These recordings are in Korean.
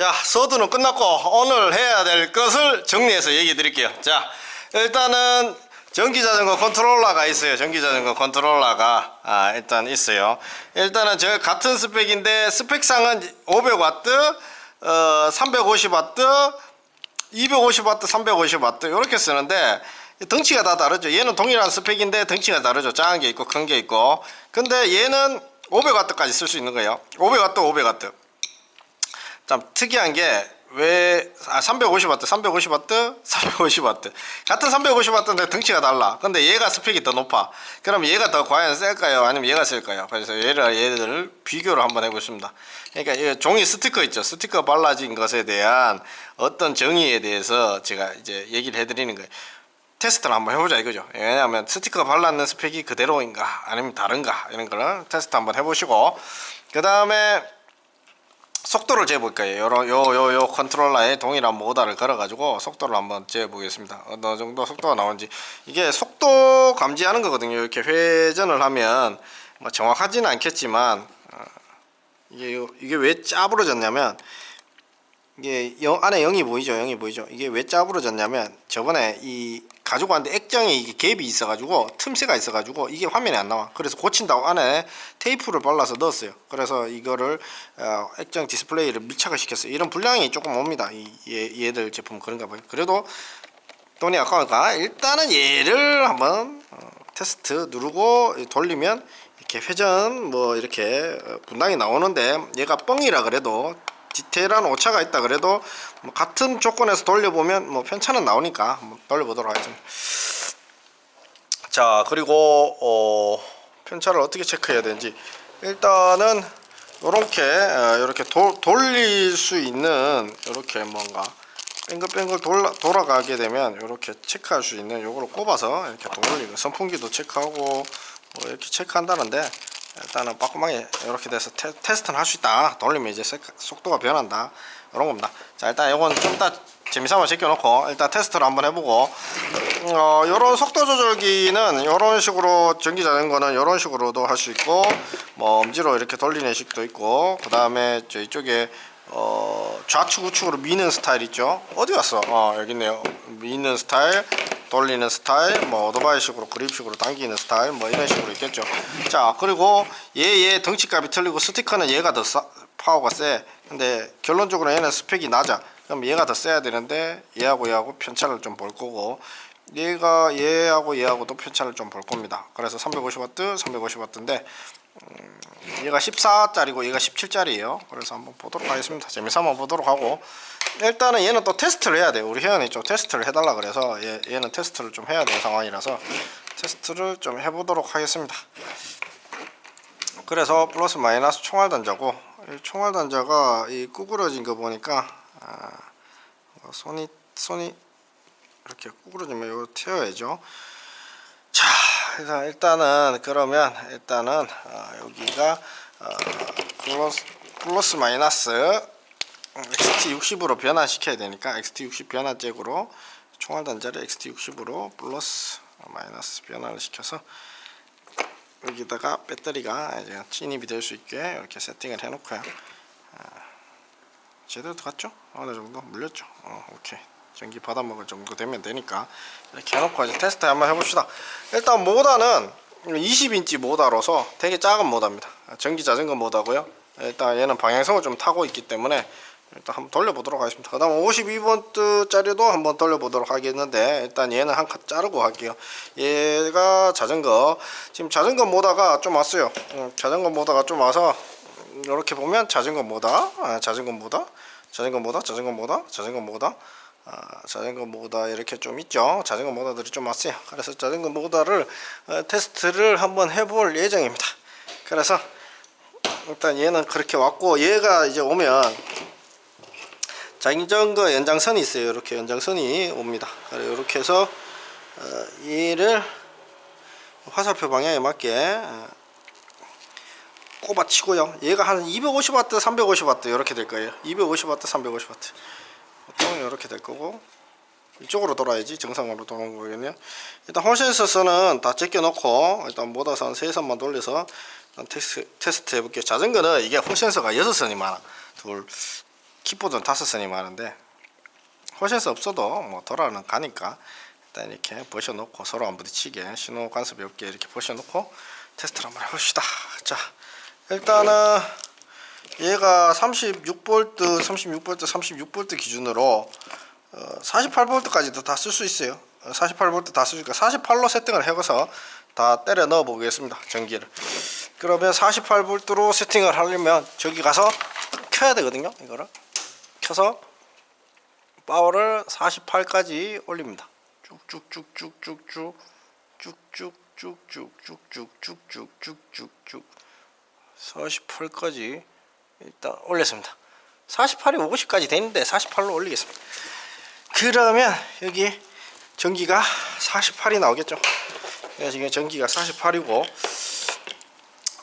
자, 서두는 끝났고 오늘 해야 될 것을 정리해서 얘기 드릴게요. 자, 일단은 전기 자전거 컨트롤러가 있어요. 전기 자전거 컨트롤러가 아, 일단 있어요. 일단은 저 같은 스펙인데 스펙상은 500W, 어, 350W, 250W, 350W 이렇게 쓰는데 덩치가 다 다르죠. 얘는 동일한 스펙인데 덩치가 다르죠. 작은 게 있고 큰 게 있고. 근데 얘는 500W까지 쓸 수 있는 거예요. 500W, 500W. 참 특이한 게 왜 아, 350W, 350W, 350W 같은 350W인데 덩치가 달라. 근데 얘가 스펙이 더 높아. 그럼 얘가 더 과연 셀까요? 아니면 얘가 셀까요? 그래서 얘를 얘를 비교를 한번 해보겠습니다. 그러니까 이 종이 스티커 있죠. 스티커 발라진 것에 대한 어떤 정의에 대해서 제가 이제 얘기를 해드리는 거예요. 테스트를 한번 해보자 이거죠. 왜냐하면 스티커 발랐는 스펙이 그대로인가 아니면 다른가 이런 거를 테스트 한번 해보시고 그 다음에 속도를 재볼 거예요. 요런 요요 요 컨트롤러에 동일한 모다를 걸어가지고 속도를 한번 재보겠습니다. 어느 정도 속도가 나오는지 이게 속도 감지하는 거거든요. 이렇게 회전을 하면 뭐 정확하지는 않겠지만 어, 이게 요- 이게 왜 짜부러졌냐면 이게 영, 안에 0이 보이죠? 0이 보이죠? 이게 왜 짜부러졌냐면 저번에 이 가지고 왔는데 액정에 이게 갭이 있어가지고 틈새가 있어가지고 이게 화면에 안 나와. 그래서 고친다고 안에 테이프를 발라서 넣었어요. 그래서 이거를 어, 액정 디스플레이를 밀착을 시켰어요. 이런 불량이 조금 옵니다. 이 얘, 얘들 제품 그런가 봐요. 그래도 돈이 아까우니까 일단은 얘를 한번 어, 테스트 누르고 돌리면 이렇게 회전 뭐 이렇게 어, 분당이 나오는데 얘가 뻥이라 그래도 디테일한 오차가 있다 그래도 뭐 같은 조건에서 돌려보면 뭐 편차는 나오니까 한번 돌려보도록 하겠습니다. 자 그리고 어, 편차를 어떻게 체크해야 되는지 일단은 요렇게 어, 이렇게 돌릴 수 있는 이렇게 뭔가 뱅글뱅글 돌아, 돌아가게 되면 이렇게 체크할 수 있는 요거를 꼽아서 이렇게 돌리고 선풍기도 체크하고 뭐 이렇게 체크한다는데 일단은 빠꾸하게 이렇게 돼서 테, 테스트는 할 수 있다. 돌리면 이제 색- 속도가 변한다. 이런 겁니다. 자 일단 이건 좀 이따 재미삼아 제껴놓고 일단 테스트를 한번 해보고 어 요런 속도 조절기는 요런 식으로 전기 자전거는 요런 식으로도 할 수 있고 뭐 엄지로 이렇게 돌리는 식도 있고 그 다음에 저 이쪽에 어 좌측 우측으로 미는 스타일 있죠? 어디 갔어? 어 여기 있네요. 미는 스타일 돌리는 스타일 뭐 오토바이식으로 그립식으로 당기는 스타일 뭐 이런 식으로 있겠죠. 자 그리고 얘 얘 덩치값이 틀리고 스티커는 얘가 더 싸, 파워가 세. 근데 결론적으로 얘는 스펙이 낮아. 그럼 얘가 더 세야 되는데 얘하고 얘하고 편차를 좀 볼 거고 얘가 얘하고 얘하고도 편차를 좀 볼 겁니다 그래서 350W 350W인데 얘가 14짜리고 얘가 17짜리예요. 그래서 한번 보도록 하겠습니다. 재미삼아 한번 보도록 하고 일단은 얘는 또 테스트를 해야 돼요. 우리 회원이 좀 테스트를 해달라 그래서 얘, 얘는 테스트를 좀 해야 되는 상황이라서 테스트를 좀 해보도록 하겠습니다. 그래서 플러스 마이너스 총알 단자고 이 총알 단자가 이 구부러진 거 보니까 아, 어, 손이 손이 이렇게 구부러지면 이거 튀어야죠. 자, 그래서 일단은 그러면 일단은 어, 여기가 어, 플러스, 플러스 마이너스 XT60으로 변화시켜야 되니까 XT60 변화잭으로 총알 단자를 XT60으로 플러스 마이너스 변화를 시켜서 여기다가 배터리가 이제 진입이 될 수 있게 이렇게 세팅을 해놓고요. 아, 제대로 들어갔죠? 어느 정도 물렸죠? 어, 오케이. 전기 받아먹을 정도 되면 되니까 이렇게 해놓고 이제 테스트 한번 해봅시다. 일단 모다는 20인치 모다로서 되게 작은 모다입니다. 전기 자전거 모다고요. 일단 얘는 방향성을 좀 타고 있기 때문에 일단 한번 돌려보도록 하겠습니다. 그 다음 52V짜리도 한번 돌려보도록 하겠는데 일단 얘는 한 칸 자르고 할게요. 얘가 자전거 지금 자전거 모다가 좀 왔어요. 음, 자전거 모다가 좀 와서 이렇게 보면 자전거 모다, 아, 자전거 모다, 자전거 모다, 자전거 모다, 자전거 모다, 아, 자전거 모다 이렇게 좀 있죠. 자전거 모다들이 좀 왔어요. 그래서 자전거 모다를 어, 테스트를 한번 해볼 예정입니다. 그래서 일단 얘는 그렇게 왔고 얘가 이제 오면 자전거 연장선이 있어요. 이렇게 연장선이 옵니다. 이렇게 해서 어, 얘를 화살표 방향에 맞게 어, 꼽아치고요. 얘가 한 250W, 350W 이렇게 될 거예요. 250W, 350W. 보통 이렇게 될 거고 이쪽으로 돌아야지 정상으로 도는 거거든요. 일단 홀센서선은 다 제껴 놓고 일단 모다선 세 선만 돌려서 일단 테스트, 테스트 해볼게요. 자전거는 이게 홀센서가 여섯 선이 많아. 둘, 키보드는 다섯 선이 많은데 호시에서 없어도 뭐 돌아는 가니까 일단 이렇게 벗어놓고 서로 안 부딪히게 신호 간섭이 없게 이렇게 벗어놓고 테스트를 한번 해봅시다. 자 일단은 얘가 36V, 36V, 36V 기준으로 어, 48V까지도 다 쓸 수 있어요. 48V 다 쓰니까 48로 세팅을 해서 다 때려 넣어 보겠습니다. 전기를. 그러면 48V로 세팅을 하려면 저기 가서 켜야 되거든요. 이거를 켜서 파워를 48까지 올립니다. 쭉쭉쭉쭉쭉쭉 쭉쭉쭉쭉쭉쭉쭉쭉쭉 48까지 일단 올렸습니다. 48이 50까지 되는데 48로 올리겠습니다. 그러면 여기 전기가 48이 나오겠죠. 그래서 지금 전기가 48이고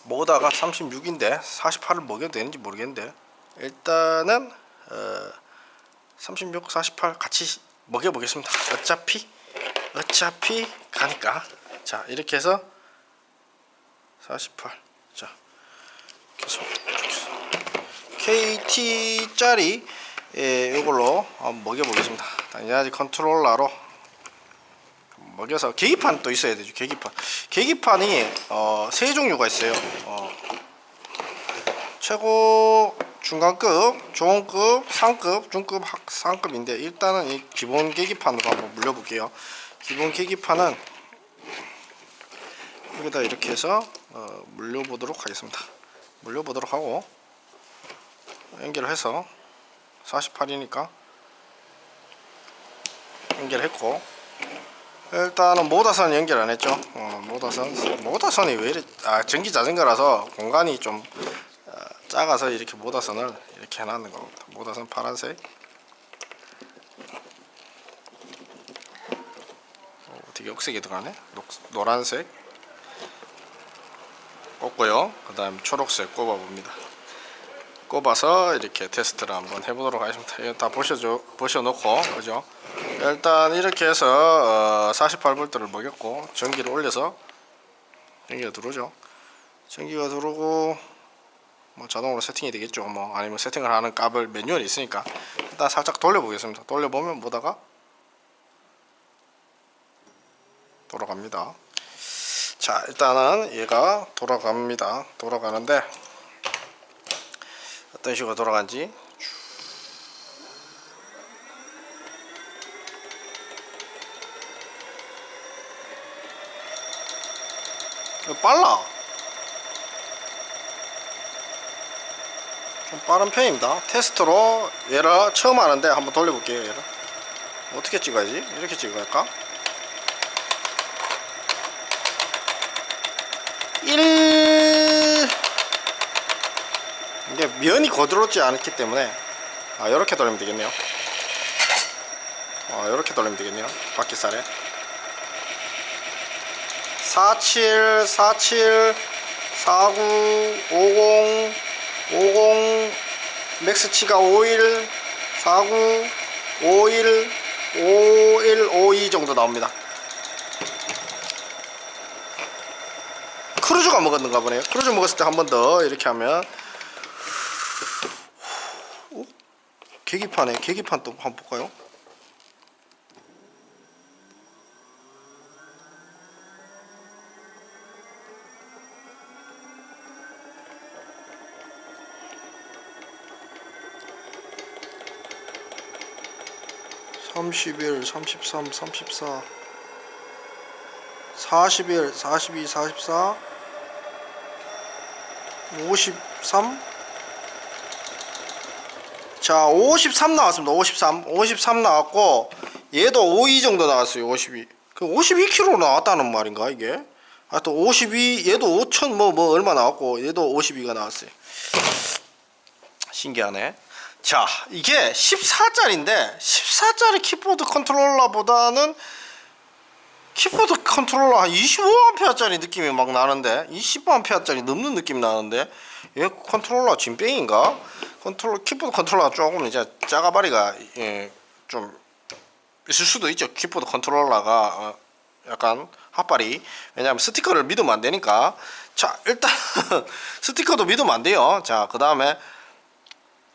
모다가 36인데 48을 먹여도 되는지 모르겠는데 일단은 어, 36, 48 같이 먹여보겠습니다. 어차피 어차피 가니까 자 이렇게 해서 48 자, 계속 KT 짜리 예, 이걸로 먹여보겠습니다. 당연히 컨트롤러로 먹여서 계기판 또 있어야 되죠. 계기판. 계기판이 어, 세 종류가 있어요. 어, 최고 중간급, 좋은급, 상급, 중급, 학, 상급인데 일단은 이 기본 계기판으로 한번 물려볼게요. 기본 계기판은 여기다 이렇게 해서 어, 물려보도록 하겠습니다. 물려보도록 하고 연결해서 48이니까 연결했고 일단은 모다선 연결 안 했죠. 어, 모다선 모다선이 왜 이래? 아 전기 자전거라서 공간이 좀 어, 작아서 이렇게 모다선을 이렇게 해놨는 겁니다. 모다선 파란색. 어, 되게 억세게 들어가네. 녹, 노란색 꽂고요. 그 다음 초록색 꼽아봅니다. 꼽아서 이렇게 테스트를 한번 해보도록 하겠습니다. 이거 다 보셔줘, 보셔놓고 그죠? 일단 이렇게 해서 어, 48V를 먹였고 전기를 올려서 전기가 들어오죠. 전기가 들어오고 뭐 자동으로 세팅이 되겠죠. 뭐 아니면 세팅을 하는 값을 매뉴얼이 있으니까 일단 살짝 돌려보겠습니다. 돌려보면 뭐다가 돌아갑니다. 자 일단은 얘가 돌아갑니다. 돌아가는데 어떤 식으로 돌아간지. 빨라. 좀 빠른 편입니다. 테스트로 얘를 처음 하는데 한번 돌려볼게요 얘를. 어떻게 찍어야지? 이렇게 찍어야 할까? 1 이게 면이 거들었지 않기 때문에 아 이렇게 돌리면 되겠네요. 아 이렇게 돌리면 되겠네요. 바퀴살에. 47 47 49 50 50 맥스치가 51 49 51 51 52 정도 나옵니다. 크루즈가 먹었는가 보네요. 크루즈 먹었을 때 한 번 더 이렇게 하면 계기판에 계기판 또 한번 볼까요? 삼십일, 삼십삼, 삼십사, 사십일, 사십이, 사십사, 오십삼. 자, 53 나왔습니다. 53. 53 나왔고 얘도 52 정도 나왔어요. 52. 그 52kg 나왔다는 말인가 이게? 하여튼 52 얘도 5천 뭐 뭐 얼마 나왔고 얘도 52가 나왔어요. 신기하네. 자, 이게 14짜리인데 14짜리 키보드 컨트롤러보다는 키보드 컨트롤러 한 25A짜리 느낌이 막 나는데 20A짜리 넘는 느낌 나는데 얘 컨트롤러 진뺑인가? 컨트롤러 키보드 컨트롤러 조금 이제 작아바리가 예, 좀 있을 수도 있죠. 키보드 컨트롤러가 어, 약간 핫발이 왜냐하면 스티커를 믿으면 안 되니까. 자 일단 스티커도 믿으면 안 돼요. 자 그 다음에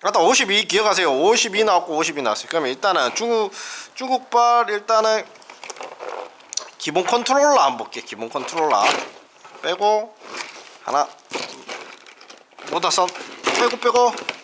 아까 52 기억하세요. 52 나왔고 52 나왔어요. 그러면 일단은 중국 중국발 일단은 기본 컨트롤러 한번 볼게. 기본 컨트롤러 빼고 하나 모다선 빼고 빼고